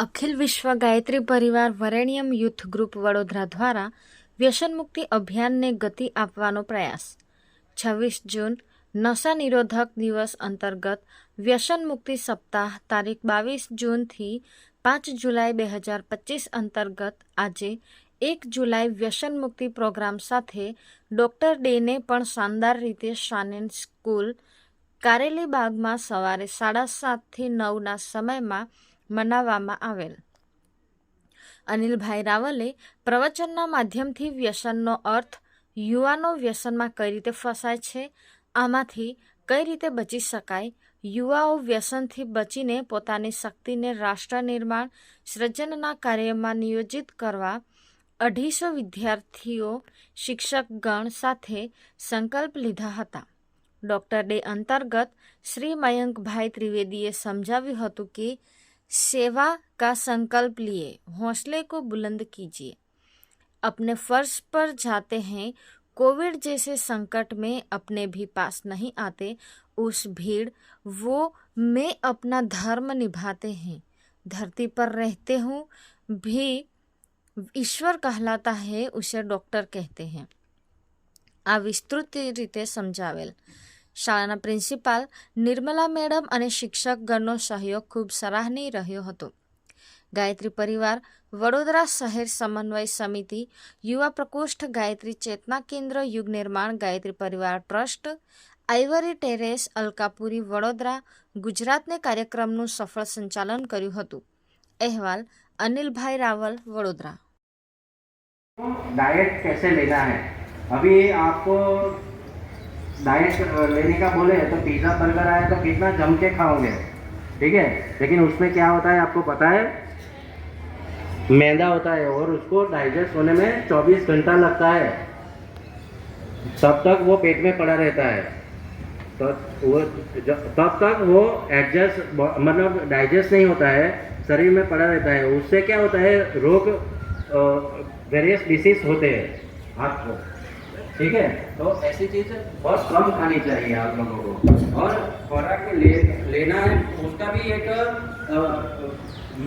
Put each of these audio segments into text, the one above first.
અખિલ વિશ્વ ગાયત્રી પરિવાર વરેણ્યમ youth group Vadodara દ્વારા વ્યસન મુક્તિ અભિયાનને ગતિ આપવાનો પ્રયાસ. છવ્વીસ જૂન, નશા નિરોધક દિવસ અંતર્ગત વ્યસન મુક્તિ સપ્તાહ, તારીખ બાવીસ જૂનથી પાંચ જુલાઈ બે હજાર પચીસ અંતર્ગત આજે એક જુલાઈ વ્યસન મુક્તિ પ્રોગ્રામ સાથે ડૉક્ટર ડેને પણ શાનદાર રીતે શાનેન સ્કૂલ કારેલી બાગમાં સવારે સાડા સાતથી નવના સમયમાં મનાવવામાં આવેલ. અનિલભાઈ રાવલે પ્રવચનના માધ્યમથી વ્યસનનો અર્થ યુવાનો વ્યસનમાં કઈ રીતે ફસાય છે, આમાંથી કઈ રીતે બચી શકાય, યુવાઓ વ્યસનથી બચીને પોતાની શક્તિને રાષ્ટ્ર નિર્માણ, સર્જનના કાર્યમાં નિયોજિત કરવા, અઢીસો વિદ્યાર્થીઓ શિક્ષકગણ સાથે સંકલ્પ લીધા હતા. ડૉક્ટર ડે અંતર્ગત શ્રી મયંકભાઈ ત્રિવેદીએ સમજાવ્યું હતું કે सेवा का संकल्प लिए हौसले को बुलंद कीजिए अपने फर्ज पर जाते हैं कोविड जैसे संकट में अपने भी पास नहीं आते उस भीड़ वो मैं अपना धर्म निभाते हैं धरती पर रहते हूँ भी ईश्वर कहलाता है उसे डॉक्टर कहते हैं આ વિસ્તૃત રીતે સમજાવેલ શાળાના પ્રિન્સિપાલ નિર્મલા મેડમ અને શિક્ષકગણનો સહયોગ ખૂબ સરાહનીય રહ્યો હતો ગાયત્રી પરિવાર વડોદરા શહેર સમન્વય સમિતિ યુવા પ્રકોષ્ઠ ગાયત્રી ચેતના કેન્દ્ર Yug Nirman Gayatri Parivar trust ivory terrace Alkapuri Vadodara ગુજરાતને કાર્યક્રમનું સફળ સંચાલન કર્યું હતું અહેવાલ અનિલભાઈ રાવલ વડોદરા डाइट कैसे लेना है अभी आपको डाइट लेने का बोले तो पिज़्ज़ा बर्गर आए तो कितना जम के खाओगे? ठीक है? लेकिन उसमें क्या होता है आपको पता है? मैदा होता है और उसको डाइजेस्ट होने में 24 घंटा लगता है। तब तक वो पेट में पड़ा रहता है। तो वो तब तक वो एडजस्ट मतलब डाइजेस्ट नहीं होता है, शरीर में पड़ा रहता है। उससे क्या होता है? रोग वेरियस डिसीज होते हैं। आपको। ठीक है? तो ऐसी चीज़ बहुत कम खानी चाहिए आप लोगों को। और खुराक ले, लेना है उसका भी एक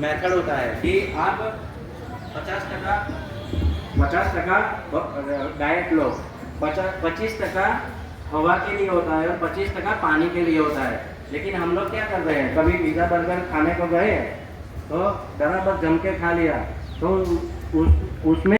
मेथड होता है कि आप पचास टका पचास टका डाइट लो। पचास पच्चीस टका हवा के लिए होता है और पच्चीस टका पानी के लिए होता है। लेकिन हम लोग क्या कर रहे हैं? कभी पिज़्ज़ा बर्गर खाने को गए तो बराबर जम के खा लिया तो उस उसमें